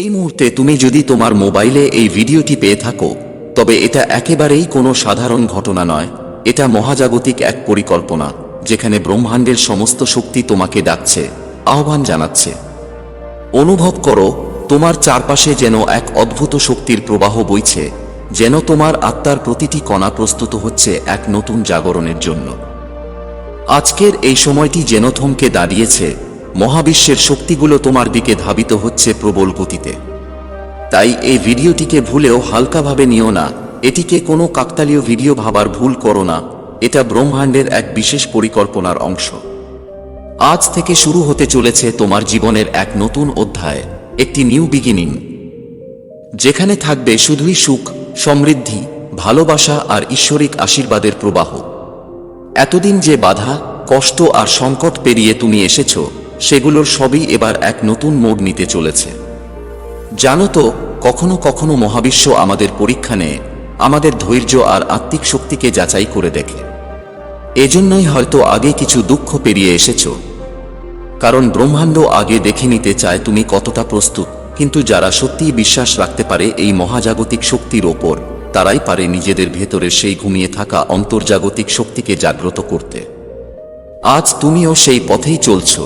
এই মুহূর্তে তুমি যদি তোমার মোবাইলে এই ভিডিওটি পেয়ে থাকো, তবে এটা একেবারেই কোনো সাধারণ ঘটনা নয়। এটা মহাজাগতিক এক পরিকল্পনা, যেখানে ব্রহ্মাণ্ডের সমস্ত শক্তি তোমাকে ডাকছে, আহ্বান জানাচ্ছে। অনুভব করো, তোমার চারপাশে যেন এক অদ্ভুত শক্তির প্রবাহ বইছে, যেন তোমার আত্মার প্রতিটি কণা প্রস্তুত হচ্ছে এক নতুন জাগরণের জন্য। আজকের এই সময়টি যেন থমকে দাঁড়িয়েছে মহাবিশ্বের শক্তিগুলো তোমার দিকে ধাবিত হচ্ছে প্রবল গতিতে। তাই এই ভিডিওটিকে ভুলেও হালকাভাবে নিও না। এটিকে কোনো কাকতালীয় ভিডিও ভাবার ভুল করো না। এটা ব্রহ্মাণ্ডের এক বিশেষ পরিকল্পনার অংশ। আজ থেকে শুরু হতে চলেছে তোমার জীবনের এক নতুন অধ্যায়, একটি নিউ বিগিনিং। যেখানে থাকবে শুধুই সুখ, সমৃদ্ধি, ভালোবাসা আর ঈশ্বরিক আশীর্বাদের প্রবাহ। এতদিন যে বাধা, কষ্ট আর সংকট পেরিয়ে তুমি এসেছ সেগুলোর সবই এবার এক নতুন মোড় নিতে চলেছে। জানো তো, কখনো কখনো মহাবিশ্ব আমাদের পরীক্ষা নেয়, আমাদের ধৈর্য আর আত্মিক শক্তিকে যাচাই করে দেখে। এজন্যই হয়তো আগে কিছু দুঃখ পেরিয়ে এসেছ। কারণ ব্রহ্মাণ্ড আগে দেখে নিতে চায় তুমি কতটা প্রস্তুত, কিন্তু যারা সত্যিই বিশ্বাস রাখতে পারে এই মহাজাগতিক শক্তির ওপর, তারাই পারে নিজেদের ভেতরের সেই ঘুমিয়ে থাকা অন্তর্জাগতিক শক্তিকে জাগ্রত করতে। আজ তুমিও সেই পথেই চলছ।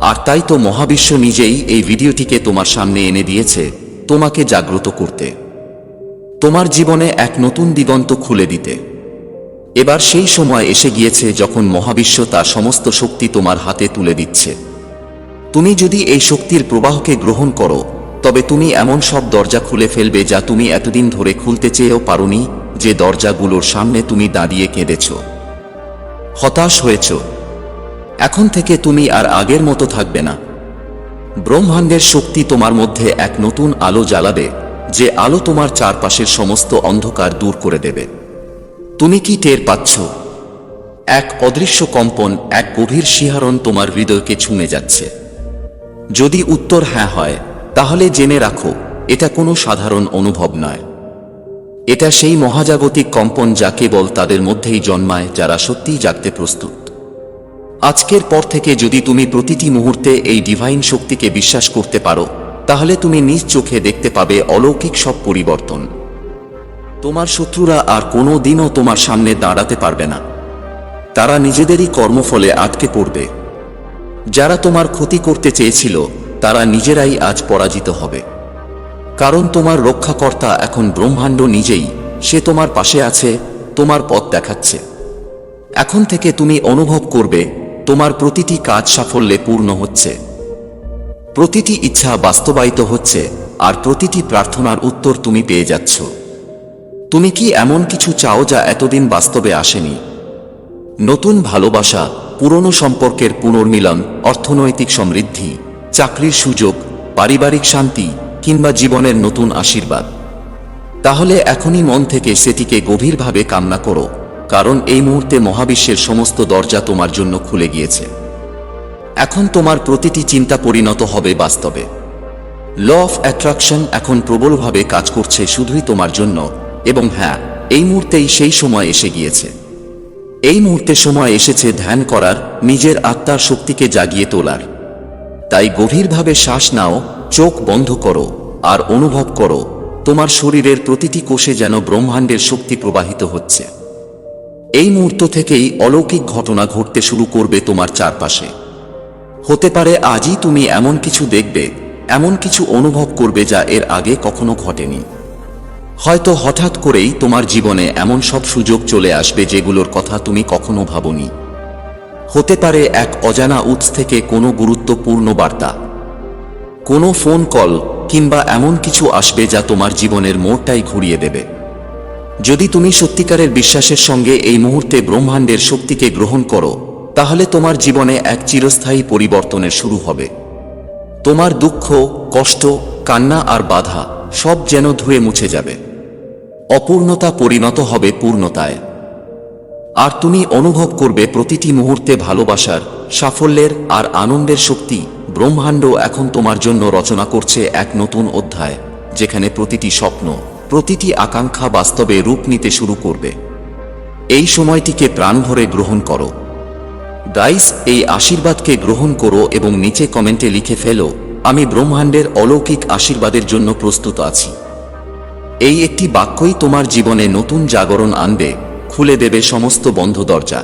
আর তাই তো মহাবিশ্ব নিজেই এই ভিডিওটিকে তোমার সামনে এনে দিয়েছে, তোমাকে জাগ্রত করতে। তোমার জীবনে এক নতুন দিগন্ত খুলে দিতে। এবার সেই সময় এসে গিয়েছে যখন মহাবিশ্ব তার সমস্ত শক্তি তোমার হাতে তুলে দিচ্ছে। তুমি যদি এই শক্তির প্রবাহকে গ্রহণ করো, তবে তুমি এমন সব দরজা খুলে ফেলবে যা তুমি এতদিন ধরে খুলতে চেয়েও পারোনি, যে দরজাগুলোর সামনে তুমি দাঁড়িয়ে কেঁদেছ। হতাশ হয়েছ এখন থেকে তুমি আর আগের মতো থাকবে না। ব্রহ্মাণ্ডের শক্তি তোমার মধ্যে এক নতুন আলো জ্বালাবে, যে আলো তোমার চারপাশের সমস্ত অন্ধকার দূর করে দেবে। তুমি কি টের পাচ্ছ? এক অদৃশ্য কম্পন, এক গভীর শিহারণ তোমার হৃদয়কে ছুঁয়ে যাচ্ছে। যদি উত্তর হ্যাঁ হয়, তাহলে জেনে রাখো, এটা কোনো সাধারণ অনুভব নয়। এটা সেই মহাজাগতিক কম্পন যা কেবল তাদের মধ্যেই জন্মায়, যারা সত্যিই জাগতে প্রস্তুত। আজকের পর থেকে যদি তুমি প্রতিটি মুহূর্তে এই ডিভাইন শক্তিকে বিশ্বাস করতে পারো, তাহলে তুমি নিজ চোখে দেখতে পাবে অলৌকিক সব পরিবর্তন। তোমার শত্রুরা আর কোনো দিনও তোমার সামনে দাঁড়াতে পারবে না। তারা নিজেদেরই কর্মফলে আটকে পড়বে। যারা তোমার ক্ষতি করতে চেয়েছিল, তারা নিজেরাই আজ পরাজিত হবে। কারণ তোমার রক্ষাকর্তা এখন ব্রহ্মাণ্ড নিজেই, সে তোমার পাশে আছে, তোমার পথ দেখাচ্ছে। এখন থেকে তুমি অনুভব করবে তোমার প্রতিটি কাজ সাফল্যে পূর্ণ হচ্ছে। প্রতিটি ইচ্ছা বাস্তবায়িত হচ্ছে, আর প্রতিটি প্রার্থনার উত্তর তুমি পেয়ে যাচ্ছ। তুমি কি এমন কিছু চাও যা এতদিন বাস্তবে আসেনি? নতুন ভালোবাসা, পুরনো সম্পর্কের পুনর্মিলন, অর্থনৈতিক সমৃদ্ধি, চাকরির সুযোগ, পারিবারিক শান্তি, কিংবা জীবনের নতুন আশীর্বাদ। তাহলে এখনই মন থেকে সেটিকে গভীরভাবে কামনা করো। কারণ এই মুহূর্তে মহাবিশ্বের সমস্ত দরজা তোমার জন্য খুলে গিয়েছে। এখন তোমার প্রতিটি চিন্তা পরিণত হবে বাস্তবে। ল অফ অ্যাট্রাকশন এখন প্রবলভাবে কাজ করছে শুধুই তোমার জন্য, এবং হ্যাঁ এই মুহূর্তেই সেই সময় এসে গিয়েছে। এই মুহূর্তে সময় এসেছে ধ্যান করার, নিজের আত্মার শক্তিকে জাগিয়ে তোলার। তাই গভীরভাবে শ্বাস নাও, চোখ বন্ধ করো, আর অনুভব করো, তোমার শরীরের প্রতিটি কোষে যেন ব্রহ্মাণ্ডের শক্তি প্রবাহিত হচ্ছে। এই মুহূর্ত থেকেই অলৌকিক ঘটনা ঘটতে শুরু করবে তোমার চারপাশে। হতে পারে আজই তুমি এমন কিছু দেখবে, এমন কিছু অনুভব করবে যা এর আগে কখনো ঘটেনি। হয়তো হঠাৎ করেই তোমার জীবনে এমন সব সুযোগ চলে আসবে যেগুলোর কথা তুমি কখনো ভাবনি। হতে পারে এক অজানা উৎস থেকে কোনো গুরুত্বপূর্ণ বার্তা। কোনো ফোন কল কিংবা এমন কিছু আসবে যা তোমার জীবনের মোড়টাই ঘুরিয়ে দেবে। যদি তুমি সত্যিকারের বিশ্বাসের সঙ্গে এই মুহূর্তে ব্রহ্মাণ্ডের শক্তিকে গ্রহণ করো, তাহলে তোমার জীবনে এক চিরস্থায়ী পরিবর্তনের শুরু হবে। তোমার দুঃখ, কষ্ট, কান্না আর বাধা সব যেন ধুয়ে মুছে যাবে। অপূর্ণতা পরিণত হবে পূর্ণতায়। আর তুমি অনুভব করবে প্রতিটি মুহূর্তে ভালোবাসার, সাফল্যের আর আনন্দের শক্তি ব্রহ্মাণ্ড এখন তোমার জন্য রচনা করছে এক নতুন অধ্যায়, যেখানে প্রতিটি স্বপ্ন প্রতিটি আকাঙ্ক্ষা বাস্তবে রূপ নিতে শুরু করবে। এই সময়টিকে প্রাণ ভরে গ্রহণ করো। গাইস এই আশীর্বাদকে গ্রহণ করো এবং নিচে কমেন্টে লিখে ফেলো, আমি ব্রহ্মাণ্ডের অলৌকিক আশীর্বাদের জন্য প্রস্তুত আছি। এই একটি বাক্যই তোমার জীবনে নতুন জাগরণ আনবে, খুলে দেবে সমস্ত বন্ধ দরজা।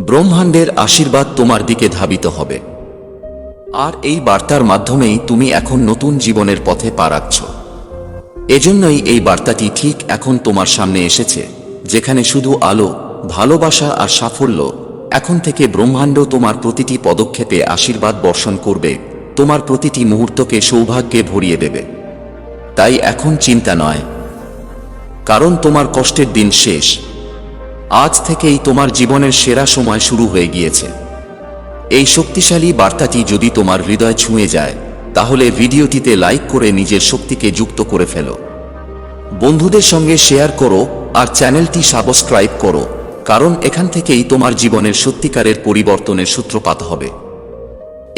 ব্রহ্মাণ্ডের আশীর্বাদ তোমার দিকে ধাবিত হবে। আর এই বার্তার মাধ্যমেই তুমি এখন নতুন জীবনের পথে পা রাখছ। এজন্যই এই বার্তাটি ঠিক এখন তোমার সামনে এসেছে, যেখানে শুধু আলো, ভালোবাসা আর সাফল্য, এখন থেকে ব্রহ্মাণ্ড তোমার প্রতিটি পদক্ষেপে আশীর্বাদ বর্ষণ করবে, তোমার প্রতিটি মুহূর্তকে সৌভাগ্যে ভরিয়ে দেবে। তাই এখন চিন্তা নয়। কারণ তোমার কষ্টের দিন শেষ। আজ থেকেই তোমার জীবনের সেরা সময় শুরু হয়ে গিয়েছে। এই শক্তিশালী বার্তাটি যদি তোমার হৃদয় ছুঁয়ে যায় তাহলে ভিডিওটিতে লাইক করে নিজের শক্তিকে যুক্ত করে ফেলো। বন্ধুদের সঙ্গে শেয়ার করো আর চ্যানেলটি সাবস্ক্রাইব করো, কারণ এখান থেকেই তোমার জীবনের সত্যিকারের পরিবর্তনের সূত্রপাত হবে।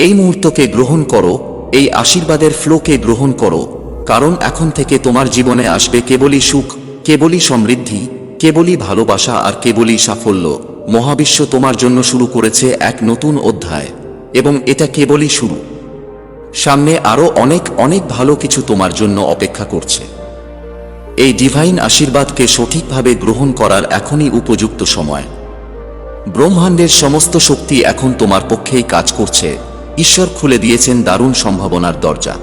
এই মুহূর্তকে গ্রহণ করো, এই আশীর্বাদের ফ্লোকে গ্রহণ করো, কারণ এখন থেকে তোমার জীবনে আসবে কেবলই সুখ, কেবলই সমৃদ্ধি, কেবলই ভালোবাসা আর কেবলই সাফল্য। মহাবিশ্ব তোমার জন্য শুরু করেছে এক নতুন অধ্যায়, এবং এটা কেবলই শুরু। সামনে আরও অনেক অনেক ভালো কিছু তোমার জন্য অপেক্ষা করছে। এই ডিভাইন আশীর্বাদকে সঠিকভাবে গ্রহণ করার এখনই উপযুক্ত সময়। ব্রহ্মাণ্ডের সমস্ত শক্তি এখন তোমার পক্ষেই কাজ করছে। ঈশ্বর খুলে দিয়েছেন দারুণ সম্ভাবনার দরজা।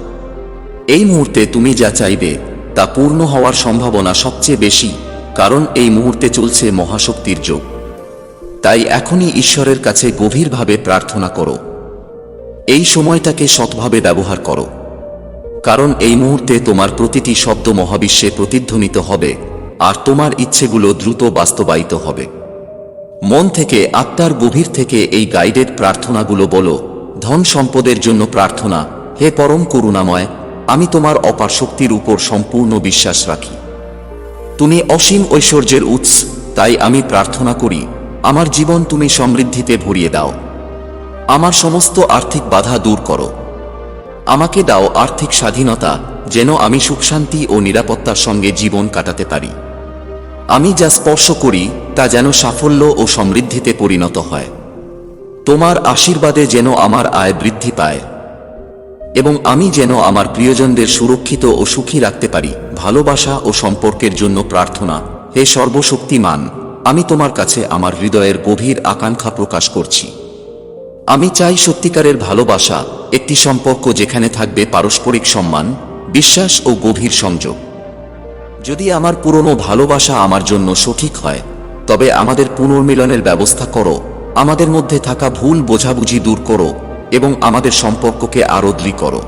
এই মুহূর্তে তুমি যা চাইবে, তা পূর্ণ হওয়ার সম্ভাবনা সবচেয়ে বেশি, কারণ এই মুহূর্তে চলছে মহাশক্তির যোগ। তাই এখনই ঈশ্বরের কাছে গভীরভাবে প্রার্থনা করো। এই সময়টাকে সৎভাবে ব্যবহার করো। কারণ এই মুহূর্তে তোমার প্রতিটি শব্দ মহাবিশ্বে প্রতিধ্বনিত হবে, আর তোমার ইচ্ছেগুলো দ্রুত বাস্তবায়িত হবে। মন থেকে, আত্মার গভীর থেকে এই গাইডেড প্রার্থনাগুলো বলো, ধন সম্পদের জন্য প্রার্থনা, হে পরম করুণাময়, আমি তোমার অপার শক্তির উপর সম্পূর্ণ বিশ্বাস রাখি। তুমি অসীম ঐশ্বর্যের উৎস, তাই আমি প্রার্থনা করি, আমার জীবন তুমি সমৃদ্ধিতে ভরিয়ে দাও। আমার সমস্ত আর্থিক বাধা দূর করো। আমাকে দাও আর্থিক স্বাধীনতা, যেন আমি সুখশান্তি ও নিরাপত্তার সঙ্গে জীবন কাটাতে পারি। আমি যা স্পর্শ করি, তা যেন সাফল্য ও সমৃদ্ধিতে পরিণত হয়। তোমার আশীর্বাদে যেন আমার আয় বৃদ্ধি পায়। এবং আমি যেন আমার প্রিয়জনদের সুরক্ষিত ও সুখী রাখতে পারি। ভালোবাসা ও সম্পর্কের জন্য প্রার্থনা, হে সর্বশক্তিমান, আমি তোমার কাছে আমার হৃদয়ের গভীর আকাঙ্ক্ষা প্রকাশ করছি। আমি চাই সত্যিকারের ভালোবাসা, একটি সম্পর্ক যেখানে থাকবে পারস্পরিক সম্মান, বিশ্বাস ও গভীর সংযোগ। যদি আমার পুরনো ভালোবাসা আমার জন্য সঠিক হয়, তবে আমাদের পুনর্মিলনের ব্যবস্থা করো, আমাদের মধ্যে থাকা ভুল বোঝাবুঝি দূর করো, এবং আমাদের সম্পর্ককে আরও দৃঢ় করো।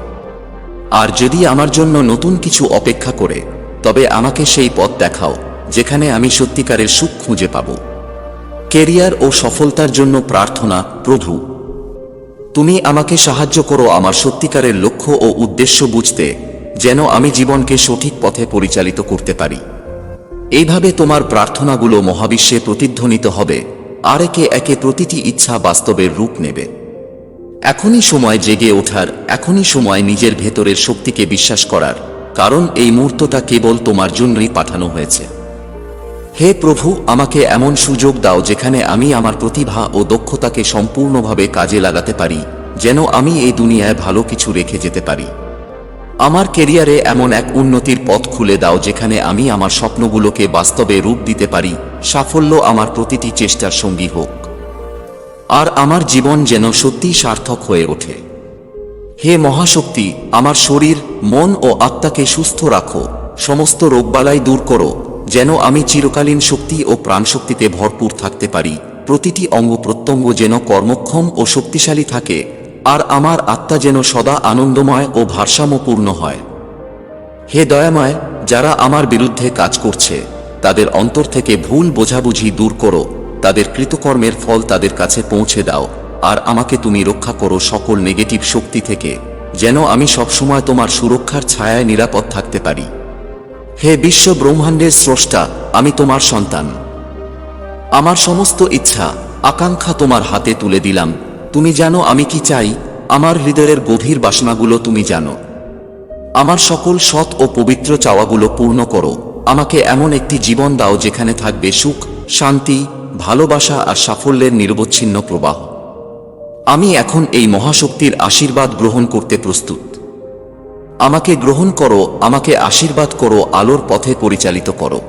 আর যদি আমার জন্য নতুন কিছু অপেক্ষা করে, তবে আমাকে সেই পথ দেখাও, যেখানে আমি সত্যিকারের সুখ খুঁজে পাব। কেরিয়ার ও সফলতার জন্য প্রার্থনা, প্রভু। তুমি আমাকে সাহায্য করো আমার সত্যিকারের লক্ষ্য ও উদ্দেশ্য বুঝতে, যেন আমি জীবনকে সঠিক পথে পরিচালিত করতে পারি। এইভাবে তোমার প্রার্থনাগুলো মহাবিশ্বে প্রতিধ্বনিত হবে, আর একে একে প্রতিটি ইচ্ছা বাস্তবের রূপ নেবে। এখনই সময় জেগে ওঠার, এখনই সময় নিজের ভেতরের শক্তিকে বিশ্বাস করার, কারণ এই মুহূর্তটা কেবল তোমার জন্যই পাঠানো হয়েছে। হে প্রভু, আমাকে এমন সুযোগ দাও যেখানে আমি আমার প্রতিভা ও দক্ষতাকে সম্পূর্ণভাবে কাজে লাগাতে পারি, যেন আমি এই দুনিয়ায় ভালো কিছু রেখে যেতে পারি। আমার কেরিয়ারে এমন এক উন্নতির পথ খুলে দাও যেখানে আমি আমার স্বপ্নগুলোকে বাস্তবে রূপ দিতে পারি, সাফল্য আমার প্রতিটি চেষ্টার সঙ্গী হোক। আর আমার জীবন যেন সত্যি সার্থক হয়ে ওঠে। হে মহাশক্তি, আমার শরীর, মন ও আত্মাকে সুস্থ রাখো, সমস্ত রোগবালাই দূর করো যেন আমি চিরকালীন শক্তি ও প্রাণশক্তিতে ভরপুর থাকতে পারি। প্রতিটি অঙ্গ প্রত্যঙ্গ যেন কর্মক্ষম ও শক্তিশালী থাকে, আর আমার আত্মা যেন সদা আনন্দময় ও ভারসাম্যপূর্ণ হয়। হে দয়াময়, যারা আমার বিরুদ্ধে কাজ করছে, তাদের অন্তর থেকে ভুল বোঝাবুঝি দূর করো, তাদের কৃতকর্মের ফল তাদের কাছে পৌঁছে দাও, আর আমাকে তুমি রক্ষা করো সকল নেগেটিভ শক্তি থেকে, যেন আমি সবসময় তোমার সুরক্ষার ছায়ায় নিরাপদ থাকতে পারি। হে বিশ্ব ব্রহ্মাণ্ডের স্রষ্টা, আমি তোমার সন্তান। আমার সমস্ত ইচ্ছা, আকাঙ্ক্ষা তোমার হাতে তুলে দিলাম। তুমি জানো আমি কি চাই? আমার হৃদয়ের গভীর বাসনাগুলো তুমি জানো। আমার সকল সৎ ও পবিত্র চাওয়াগুলো পূর্ণ করো। আমাকে এমন একটি জীবন দাও যেখানে থাকবে সুখ, শান্তি, ভালোবাসা আর সাফল্যের নিরবচ্ছিন্ন প্রবাহ। আমি এখন এই মহাশক্তির আশীর্বাদ গ্রহণ করতে প্রস্তুত। আমাকে গ্রহণ করো, আমাকে আশীর্বাদ করো, আলোর পথে পরিচালিত করো।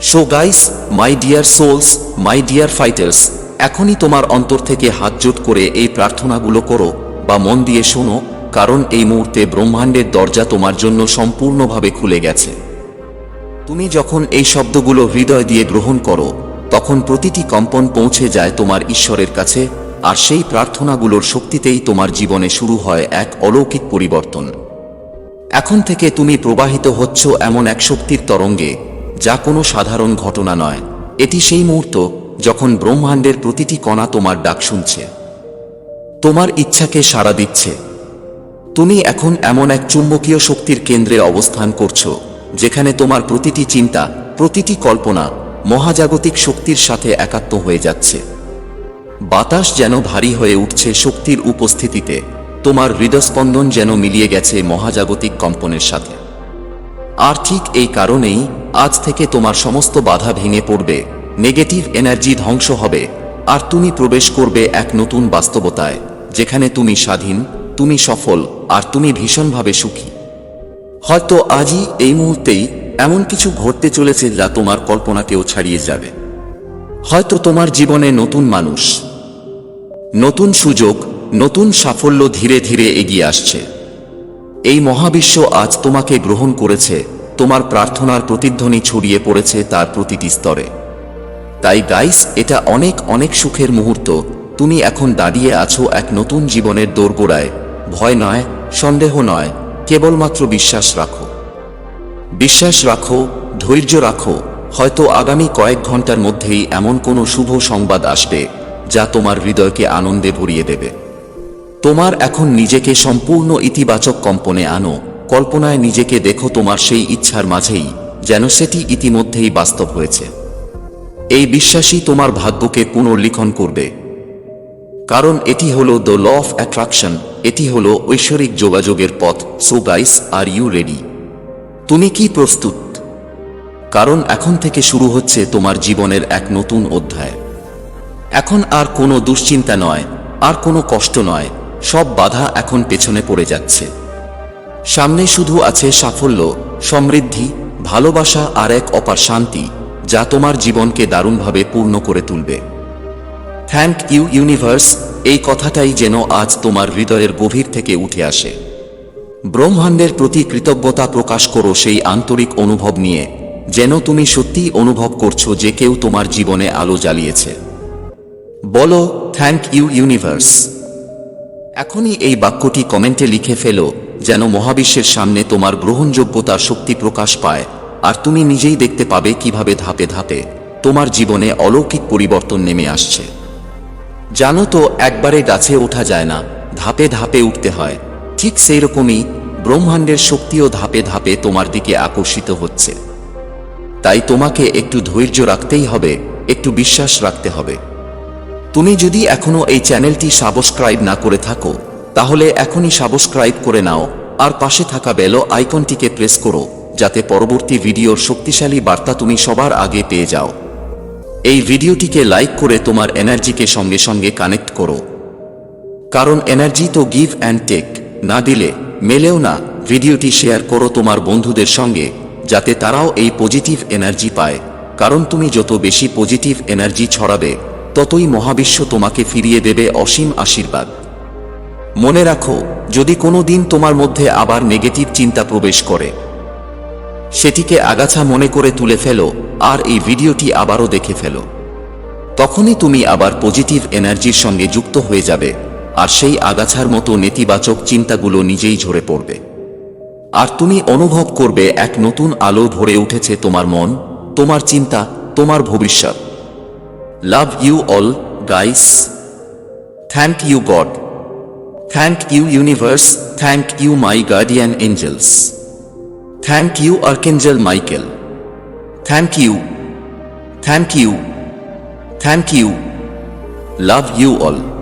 So guys my dear souls my dear fighters এখনই তোমার অন্তর থেকে হাত জোট করে এই প্রার্থনাগুলো করো বা মন দিয়ে শোনো, কারণ এই মুহূর্তে ব্রহ্মাণ্ডের দরজা তোমার জন্য সম্পূর্ণভাবে খুলে গেছে। তুমি যখন এই শব্দগুলো হৃদয় দিয়ে গ্রহণ করো, তখন প্রতিটি কম্পন পৌঁছে যায় তোমার ঈশ্বরের কাছে, আর সেই প্রার্থনাগুলোর শক্তিতেই তোমার জীবনে শুরু হয় এক অলৌকিক পরিবর্তন। এখন থেকে তুমি প্রবাহিত হচ্ছ এমন এক শক্তির তরঙ্গে, যা কোনো সাধারণ ঘটনা নয়। এটি সেই মুহূর্ত যখন ব্রহ্মাণ্ডের প্রতিটি কণা তোমার ডাক শুনছে। তোমার ইচ্ছাকে সাড়া দিচ্ছে। তুমি এখন এমন এক চুম্বকীয় শক্তির কেন্দ্রে অবস্থান করছ, যেখানে তোমার প্রতিটি চিন্তা, প্রতিটি কল্পনা মহাজাগতিক শক্তির সাথে একাত্ম হয়ে যাচ্ছে। বাতাস যেন ভারী হয়ে উঠছে শক্তির উপস্থিতিতে। তোমার হৃদস্পন্দন যেন মিলিয়ে গেছে মহাজাগতিক কম্পনের সাথে। আর ঠিক এই কারণেই আজ থেকে তোমার সমস্ত বাধা ভেঙে পড়বে, নেগেটিভ এনার্জি ধ্বংস হবে, আর তুমি প্রবেশ করবে এক নতুন বাস্তবতায়, যেখানে তুমি স্বাধীন, তুমি সফল, আর তুমি ভীষণভাবে সুখী। হয়তো আজই এই মুহূর্তেই এমন কিছু ঘটতে চলেছে যা তোমার কল্পনাকেও ছাড়িয়ে যাবে। হয়তো তোমার জীবনে নতুন মানুষ, নতুন সুযোগ নতুন সাফল্য ধীরে ধীরে এগিয়ে আসছে। এই মহাবিশ্ব আজ তোমাকে গ্রহণ করেছে, তোমার প্রার্থনার প্রতিধ্বনি ছড়িয়ে পড়েছে তার প্রতিটি স্তরে। তাই গাইস এটা অনেক অনেক সুখের মুহূর্ত, তুমি এখন দাঁড়িয়ে আছো এক নতুন জীবনের দোরগোড়ায়। ভয় নয়, সন্দেহ নয়, কেবলমাত্র বিশ্বাস রাখো। বিশ্বাস রাখো, ধৈর্য রাখো, হয়তো আগামী কয়েক ঘণ্টার মধ্যেই এমন কোনো শুভ সংবাদ আসবে, যা তোমার হৃদয়কে আনন্দে ভরিয়ে দেবে। তোমার এখন নিজেকে সম্পূর্ণ ইতিবাচক কম্পনে আনো। কল্পনায় নিজেকে দেখো তোমার সেই ইচ্ছার মাঝেই, যেন সেটি ইতিমধ্যেই বাস্তব হয়েছে। এই বিশ্বাসই তোমার ভাগ্যকে পুনর্লিখন করবে। কারণ এটি হলো দ্য ল অফ অ্যাট্রাকশন এটি হলো ঐশ্বরিক যোগাযোগের পথ। So guys are you ready তুমি কি প্রস্তুত? কারণ এখন থেকে শুরু হচ্ছে তোমার জীবনের এক নতুন অধ্যায়। এখন আর কোনো দুশ্চিন্তা নয়, আর কোনো কষ্ট নয় সব বাধা এখন পেছনে পড়ে যাচ্ছে। সামনে শুধু আছে সাফল্য, সমৃদ্ধি, ভালোবাসা আর এক অপার শান্তি, যা তোমার জীবনকে দারুণভাবে পূর্ণ করে তুলবে। থ্যাংক ইউ ইউনিভার্স এই কথাটাই যেন আজ তোমার হৃদয়ের গভীর থেকে উঠে আসে। ব্রহ্মাণ্ডের প্রতি কৃতজ্ঞতা প্রকাশ করো সেই আন্তরিক অনুভব নিয়ে, যেন তুমি সত্যিই অনুভব করছ যে কেউ তোমার জীবনে আলো জ্বালিয়েছে। বলো থ্যাংক ইউ ইউনিভার্স এখনই এই বাক্যটি কমেন্টে লিখে ফেলো, যেন মহাবিশ্বের সামনে তোমার গ্রহণযোগ্যতার শক্তি প্রকাশ পায়, আর তুমি নিজেই দেখতে পাবে কীভাবে ধাপে ধাপে তোমার জীবনে অলৌকিক পরিবর্তন নেমে আসছে। জানো তো, একবারে গাছে ওঠা যায় না, ধাপে ধাপে উঠতে হয়। ঠিক সেই রকমই ব্রহ্মাণ্ডের শক্তিও ধাপে ধাপে তোমার দিকে আকর্ষিত হচ্ছে। তাই তোমাকে একটু ধৈর্য রাখতেই হবে, একটু বিশ্বাস রাখতে হবে। তুমি যদি এখনও এই চ্যানেলটি সাবস্ক্রাইব না করে থাকো, তাহলে এখনই সাবস্ক্রাইব করে নাও, আর পাশে থাকা বেলো আইকনটিকে প্রেস করো, যাতে পরবর্তী ভিডিওর শক্তিশালী বার্তা তুমি সবার আগে পেয়ে যাও। এই ভিডিওটিকে লাইক করে তোমার এনার্জিকে সঙ্গে সঙ্গে কানেক্ট করো। কারণ এনার্জি তো গিভ অ্যান্ড টেক, না দিলে মেলেও না, ভিডিওটি শেয়ার করো তোমার বন্ধুদের সঙ্গে, যাতে তারাও এই পজিটিভ এনার্জি পায়। কারণ তুমি যত বেশি পজিটিভ এনার্জি ছড়াবে ততই মহাবিশ্ব তোমাকে ফিরিয়ে দেবে অসীম আশীর্বাদ। মনে রাখো, যদি কোনো দিন তোমার মধ্যে আবার নেগেটিভ চিন্তা প্রবেশ করে, সেটিকে আগাছা মনে করে তুলে ফেলো আর এই ভিডিওটি আবারও দেখে ফেলো। তখনই তুমি আবার পজিটিভ এনার্জির সঙ্গে যুক্ত হয়ে যাবে আর সেই আগাছার মতো নেতিবাচক চিন্তাগুলো নিজেই ঝরে পড়বে। আর তুমি অনুভব করবে এক নতুন আলো ভরে উঠেছে তোমার মন, তোমার চিন্তা, তোমার ভবিষ্যৎ। Love you all guys thank you God thank you universe thank you my guardian angels thank you archangel Michael thank you thank you thank you love you all